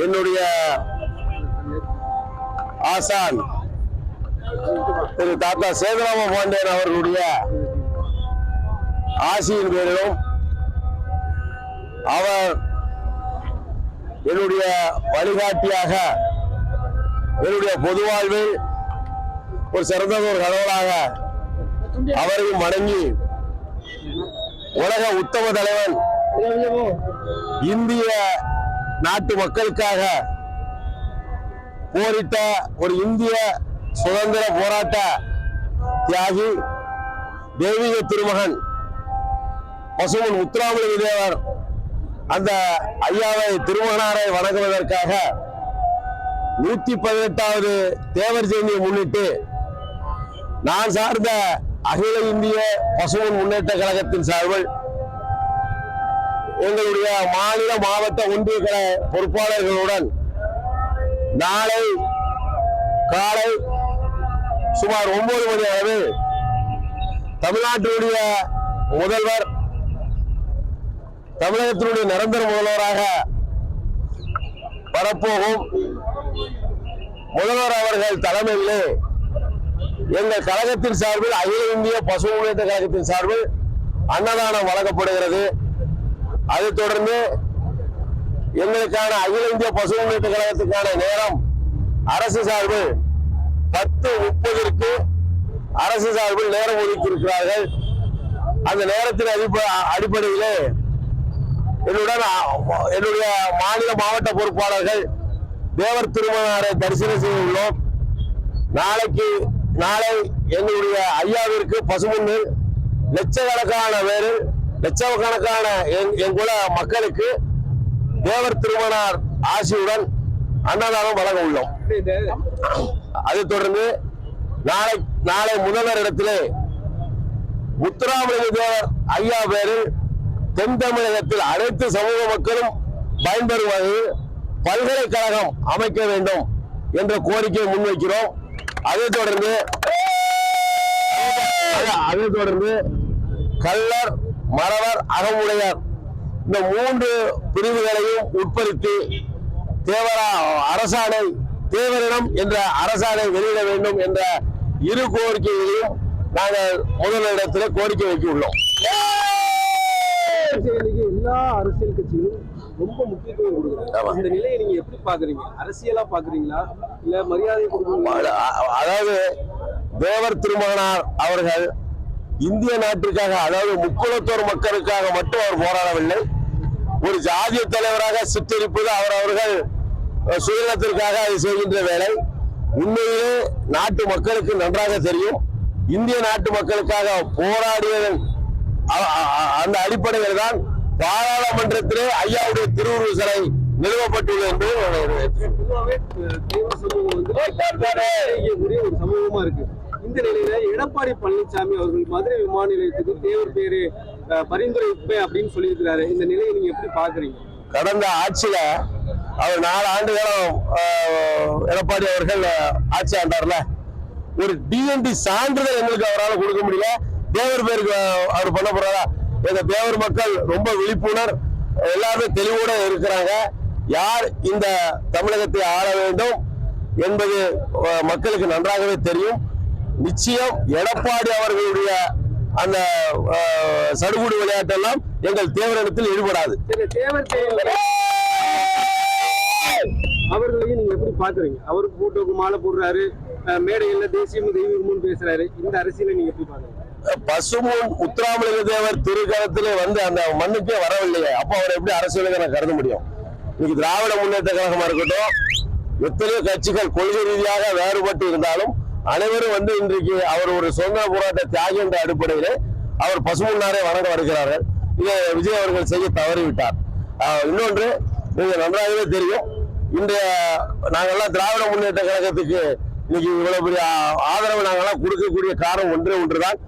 என்னுடைய ஆசான் திரு தாத்தா சேதுராம பாண்டியன் அவர்களுடைய ஆசியின் பேரிலும் அவர் என்னுடைய வழிகாட்டியாக என்னுடைய பொது வாழ்வில் ஒரு சிறந்த ஒரு கடவுளாக அவரையும் வணங்கி உலக உத்தம தலைவன் இந்திய நாட்டு மக்களுக்காக போரிட்ட ஒரு இந்திய சுதந்திர போராட்ட தியாகி தெய்வீக திருமகன் பசுமன் முத்துராமலிங்க தேவர் அந்த ஐயாவை திருமகனாரை வணங்குவதற்காக நூத்தி பதினெட்டாவது தேவர் ஜெயந்தியை முன்னிட்டு நான் சார்ந்த அகில இந்திய பசுமன் முன்னேற்ற கழகத்தின் சார்பில் எங்களுடைய மாநில மாவட்ட ஒன்றிய கழக பொறுப்பாளர்களுடன் நாளை காலை சுமார் ஒன்பது மணி அளவு தமிழ்நாட்டினுடைய முதல்வர் தமிழகத்தினுடைய நிரந்தர முதல்வராக வரப்போகும் முதல்வர் அவர்கள் தலைமையிலே எங்கள் கழகத்தின் சார்பில் அகில இந்திய பசு முன்னேற்ற கழகத்தின் சார்பில் அன்னதானம் வழங்கப்படுகிறது. அதைத் தொடர்ந்து எங்களுக்கான அகில இந்திய பசு முன்னேற்ற கழகத்துக்கான நேரம் அரசு சார்பில் பத்து முப்பதற்கு அரசு சார்பில் நேரம் ஒதுக்கி இருக்கிறார்கள் அந்த நேரத்தின் அடிப்ப அடிப்படையில் என்னுடன் என்னுடைய மாநில மாவட்ட பொறுப்பாளர்கள் தேவர் திருமணாரை தரிசனம் செய்ய உள்ளோம். நாளைக்கு நாளை எங்களுடைய ஐயாவிற்கு பசுமுன்னில் லட்சக்கணக்கான பேரில் லட்சக்கணக்கான எங்குல மக்களுக்கு தேவர் திருமணார் ஆசியுடன் அன்னதானம் வழங்க உள்ளோம். அதை தொடர்ந்து நாளை நாளை முதல்வர் இடத்திலே முத்துராமலிங்க தேவர் ஐயா பேரில் தென் தமிழகத்தில் அனைத்து சமூக மக்களும் பயன்பெறும் வகையில் பல்கலைக்கழகம் அமைக்க வேண்டும் என்ற கோரிக்கையை முன்வைக்கிறோம். அதை தொடர்ந்து அதை தொடர்ந்து கல்லர் மறவர் அகமுடையார். இந்த மூன்று பிரிவுகளையும் உட்படுத்தி தேவரா அரசாணை தேவரிடம் என்ற அரசாணை வெளியிட வேண்டும் என்ற இரு கோரிக்கைகளையும் நாங்கள் முதலிடத்தில் கோரிக்கை வைக்க உள்ளோம் அரசியலுக்கு எல்லா அரசியல் கட்சிகளும் ரொம்ப முக்கியத்துவம். கொடுக்குறாங்க. இந்த நிலையை நீங்க எப்படி பாக்குறீங்க அரசியலா பாக்குறீங்களா இல்ல மரியாதை அ- அதாவது தேவர் திருமகனார் அவர்கள் இந்திய நாட்டிற்காக அதாவது முக்குளத்தோர் மக்களுக்காக மட்டும் அவர் போராடவில்லை. ஒரு ஜாதிய தலைவராக சித்தரிப்பது அவர் அவர்கள் சுதந்திரத்திற்காக அதை செய்கின்ற வேலை. உண்மையிலே நாட்டு மக்களுக்கு நன்றாக தெரியும். இந்திய நாட்டு மக்களுக்காக அ- அந்த அடிப்படையில் தான் பாராளுமன்றத்திலே ஐயாவுடைய திருவுருவ சிலை நிறுவப்பட்டுள்ளது ஒரு சமூகமா இருக்கு இந்த நிலையில எடப்பாடி பழனிசாமி அவர்கள் மதுரை விமான நிலையத்துக்கு தேவர் பேரு பரிந்துரை பரிந்துரைப்பேன் அப்படின்னு சொல்லியிருக்கிறாரு. இந்த நிலையை நீங்க எப்படி பாக்குறீங்க கடந்த ஆட்சியில அவர் நாலு ஆண்டு காலம் எடப்பாடி அவர்கள் ஆட்சி ஆண்டார்ல. ஒரு டிஎன்டி சான்றிதழ் எங்களுக்கு அவரால் கொடுக்க முடியல. தேவர் பேருக்கு அவர் பண்ண போறாரா? எங்க தேவர் மக்கள் ரொம்ப விழிப்புணர் எல்லாருமே தெளிவோட இருக்கிறாங்க. யார் இந்த தமிழகத்தை ஆள வேண்டும் என்பது மக்களுக்கு நன்றாகவே தெரியும். நிச்சயம் எடப்பாடி அவர்களுடைய அந்த சடுகுடு விளையாட்டெல்லாம் எங்கள் தேவரிடத்தில் ஈடுபடாது. அவர்களையும் நீங்க எப்படி பாக்குறீங்க? அவருக்கு போட்டோக்கு மாலை போடுறாரு மேடைகள்ல தேசியமும் தெய்வீகமும் பேசுறாரு. இந்த அரசியலை நீங்க எப்படி பாக்குறீங்க? பசுமுன் முத்துராமலிங்க தேவர் திருக்கரத்திலே வந்து அந்த மண்ணுக்கே வரவில்லையே. அப்போ அவர் எப்படி அரசியலுக்கு நான் கருத முடியும்? இன்னைக்கு திராவிட முன்னேற்ற கழகமா இருக்கட்டும் எத்தனையோ கட்சிகள் கொள்கை ரீதியாக வேறுபட்டு இருந்தாலும் அனைவரும் வந்து இன்றைக்கு அவர் ஒரு சுதந்திர போராட்ட தியாகி என்ற அடிப்படையில் அவர் பசுமன்னாரே வணங்க வருகிறார்கள். இதை விஜய் அவர்கள் செய்ய தவறிவிட்டார். இன்னொன்று நீங்க நன்றாகவே தெரியும். இன்றைய நாங்கள்லாம் திராவிட முன்னேற்ற கழகத்துக்கு இன்னைக்கு இவ்வளவு பெரிய ஆதரவு நாங்கெல்லாம் கொடுக்கக்கூடிய காரணம் ஒன்றே ஒன்றுதான்.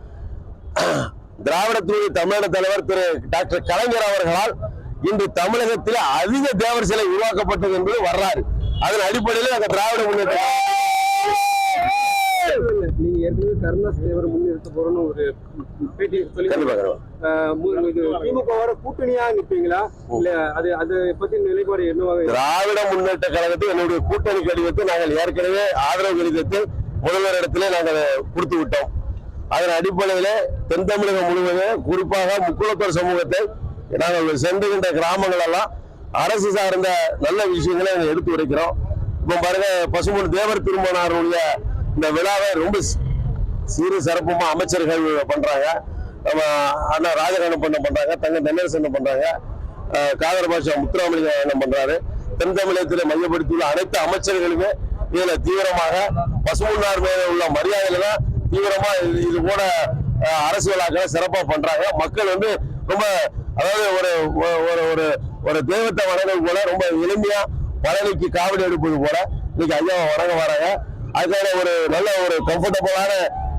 திராவிடத்தினுடைய தமிழக தலைவர் திரு டாக்டர் கலைஞர் அவர்களால் இன்று தமிழகத்தில் அதிக தேவர் சிலை உருவாக்கப்பட்டது என்பது வரலாறு. அதன் அடிப்படையில் அந்த திராவிட முன்னேற்ற கழகம் இல்ல, நீங்க ஏற்கனவே கருணாஸ் தேவர் முன்னிறுத்த போறோம்னு ஒரு பேட்டி சொல்லி இது திமுகவோட கூட்டணியா நிற்பீங்களா இல்ல அது அது பத்தி நிலைப்பாடு என்னவாக? திராவிட முன்னேற்ற கழகத்தில் என்னுடைய கூட்டணி கடிதத்தை நாங்கள் ஏற்கனவே ஆதரவு கடிதத்தை முதல்வர் இடத்திலே நாங்கள் கொடுத்து விட்டோம். அதன் அடிப்படையிலே தென் தமிழகம் முழுவதும் குறிப்பாக முக்குளத்தூர் சமூகத்தை நாங்கள் சென்றுகின்ற கிராமங்கள் எல்லாம் அரசு சார்ந்த நல்ல விஷயங்களை எடுத்து உரைக்கிறோம். இப்போ பாருங்க பசுமன் தேவர் திருமணாருடைய இந்த விழாவை ரொம்ப சீரு சிறப்புமா அமைச்சர்கள் பண்றாங்க. நம்ம அண்ணா ராஜகண்ணன் பண்ண பண்றாங்க தங்க தென்னரசன் பண்றாங்க காதர் பாஷா முத்துராமலிங்க என்ன பண்றாரு. தென் தமிழகத்தில் மையப்படுத்தியுள்ள அனைத்து அமைச்சர்களுமே இதுல தீவிரமாக பசுமன்னார் மேல உள்ள மரியாதையில தான் தீவிரமா இது- இது போல அஹ், சிறப்பா பண்றாங்க. மக்கள் வந்து ரொம்ப அதாவது ஒரு ஒரு- ஒரு ஒரு தெய்வத்தை வணங்குறது போல ரொம்ப எளிமையா பழனிக்கு காவடி எடுப்பது போல இன்னைக்கு ஐயாவை வணங்க வராங்க. அதுக்கான ஒரு நல்ல ஒரு கம்ஃபர்டபுளான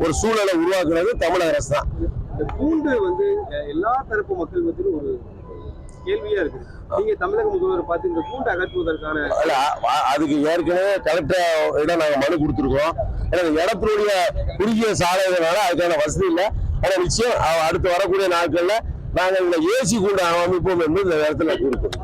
ஒரு சூழலை உருவாக்குறது தமிழக அரசு தான். இந்த கூண்டு வந்து எல்லா தரப்பு மக்கள் மத்தியிலும் ஒரு கேள்வியா இருக்கு. நீங்க தமிழக முதல்வரை பார்த்து இந்த கூண்டு அகற்றுவதற்கான இல்ல, அதுக்கு ஏற்கனவே கலெக்டர் இடம் நாங்க மனு கொடுத்துருக்கோம் ஏன்னா இடத்தினுடைய குறுகிய சாலைகளால அதுக்கான வசதி இல்லை. ஆனா நிச்சயம் அடுத்து வரக்கூடிய நாட்கள்ல நாங்கள் இந்த ஏசி கூட அமைப்போம் என்று இந்த இடத்துல கூறுகிறோம்